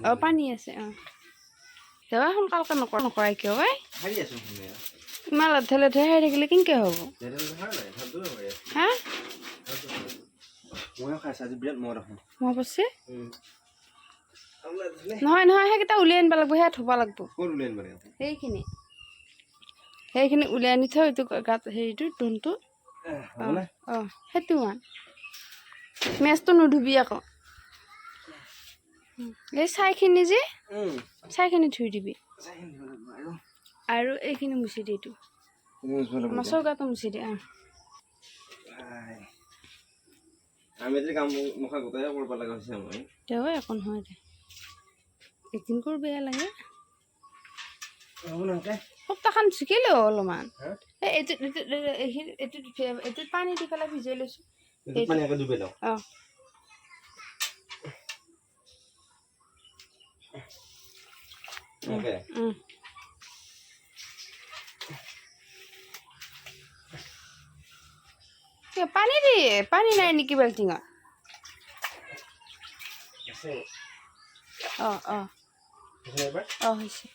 অঁ পানী আছে অঁ। যাবা সোনকালকে নকৰ নকৰাই কিয় শুনে ইমান লেধে লেধে হাৰি থাকিলে কেনেকৈ হ'ব? হা মই ধুলে। নহয় নহয় সেইকেইটা উলিয়াই আনিব লাগিব সেয়া থ'ব লাগিব। সেইখিনি। সেইখিনি উলিয়াই আনি থৈ এইটো গাত হেৰিটো হ'বনে অঁ সেইটো মেচটো নুধুবি আকৌ। এই ছাইখিনি যে ছাইখিনি ধুই দিবি। আৰু। এইখিনি মুচি দে এইটো। মাছৰ গাটো মুচি দে তেওঁ একো নহয় দে। এদিন কৰ বেয়া লাগে। সপ্তাহখন ছিকিলে অলপমান। এইটো এইটো এইটোত পানী দি পেলাই ভিজাই লৈছোঁ। অঁ। অ'কে উম। কিয় পানী দি পানী নাই নেকি বাল্টিঙত আছে অঁ অঁ হৈছে এবাৰ অঁ হৈছে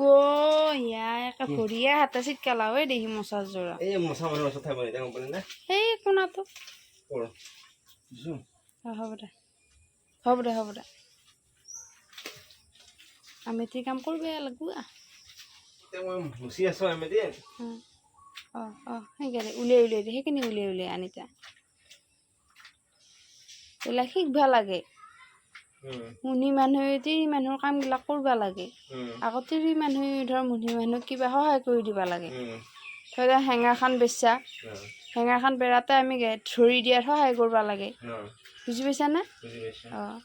অ' ইয়া একে ভৰিয়ে হাতে চিটকালাৱে দেখি মচা যোৰা এই মচা মানুহৰ ওচৰত থাকিব এতিয়া গম পালি নে সেই কোণাটো কৰ জুম অঁ হ'ব দে হ'ব দে হ'ব দে আমি তি কাম কৰিব লাগব আছো দিয়ে অঁ অঁ সেইকাৰণে উলিয়াই উলিয়াই দে সেইখিনি উলিয়াই উলিয়াই আনিতা এইবিলাক শিকবা লাগে মুনি মানুহে তিৰি মানুহৰ কামবিলাক কৰিব লাগে আকৌ তিৰি মানুহে ধৰ মুনি মানুহক কিবা সহায় কৰি দিব লাগে ধৰি লওক হেঙাৰখন বেচা হেঙাৰখন বেৰাতে আমি ধৰি দিয়াত সহায় কৰিব লাগে বুজি পাইছানে অঁ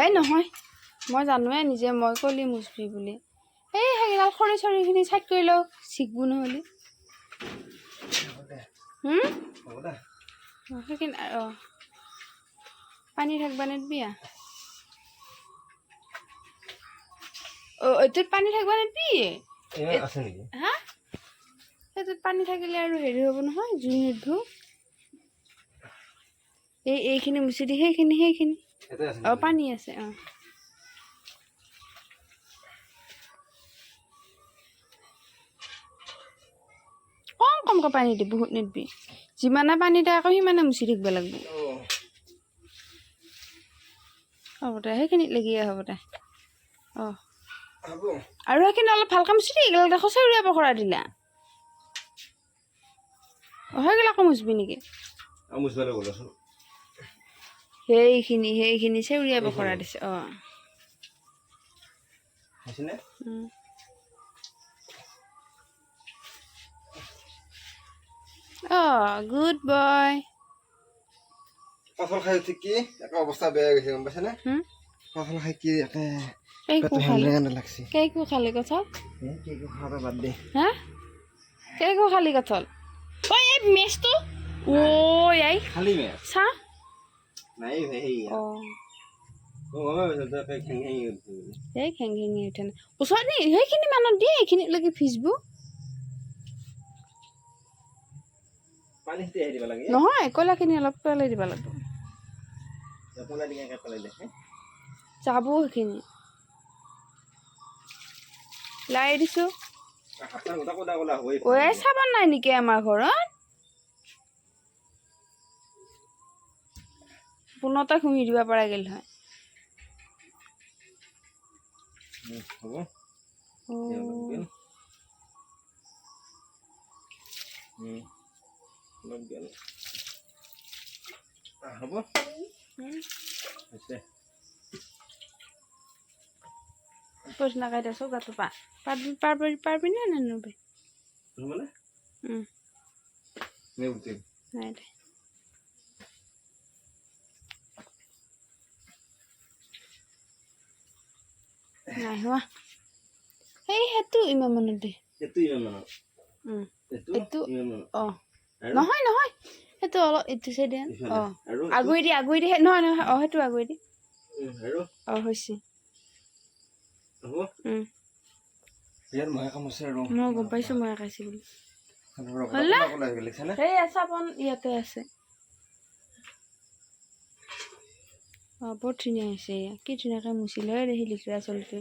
এই নহয় মই জানোৱে নিজে মই কলি মুচবি বুলি। এই সেইগিডাল খৰি চৰিখিনি চাইড কৰি লওঁ চিকবো নহ'লে। অঁ, সেইখিনি অঁ। পানী থাকিবা নিদিবি আ? অ' এইটোত পানী থাকিবা নিদিবি? হা? সেইটোত পানী থাকিলে আৰু হেৰি হ'ব নহয় জুই নিদিব। এই এইখিনি মুচি দি সেইখিনি সেইখিনি। অঁ পানী আছে কম কমকৈ পানী দি বহুত নিদিবি। যিমানে পানী দিয়ে আকৌ সিমানে মুচি থাকিব লাগিব। হ'ব দে সেইখিনিত লাগিয়ে হ'ব দে। অঁ। আৰু সেইখিনি অলপ ভালকৈ মুচি দি এইগিলা দেখো চেউৰীয়া পখৰা দিলা। অঁ সেইগিলাকো মুচবি নেকি? সেইখিনি সেইখিনি চেউৰীয়া পখৰা দিছে অঁ। অঁ গুড বয়। কঁঠাল খাই উঠি কি? একে অৱস্থা বেয়া গৈছে গম পাইছেনে? হুম? খাই কি একে কেকো পেটটো খালি। লাগছে। কেকো কঁঠাল? এ, কি কি খাওঁতে বাদ দে। হা? কেকো খালি কঁঠাল। ঐ এই মেচটো। ঐ আই। খালি মেচ? চা নাই সেই খেং খেঙি উঠে না ওচৰত সেইখিনি মানত দিয়ে সেইখিনি লাগে নহয় কয়লাখিনি অলপ পেলাই দিব লাগিব যাব সেইখিনি লাৰি দিছো চাব নাই নেকি আমাৰ ঘৰত পোনতে ঘুমি দিব পৰা গ'ল হয়। হ'ব অলপ গেল। আহ, হ'ব। উম, হৈছে পইচা চৌকাটো পা পাৰবি পাৰবি পাৰবি নে নানবি নে? নাই দে। নাই হোৱা এই সেইটো ইমান মনত দে। নহয় নহয়। সেইটো অলপ এইটো চাইডে অঁ। আগুৱাই দি আগুৱাই দি। নহয় নহয়। অঁ সেইটো আগুৱাই দি। অঁ হৈছে। মই গম পাইছো মই আকাইছো বুলি। হ'লে এই ইয়াতে আছে। অঁ বৰ ধুনীয়া হৈছে। কি ধুনীয়াকৈ মুচিলে দেখি লিখিৰা চলটো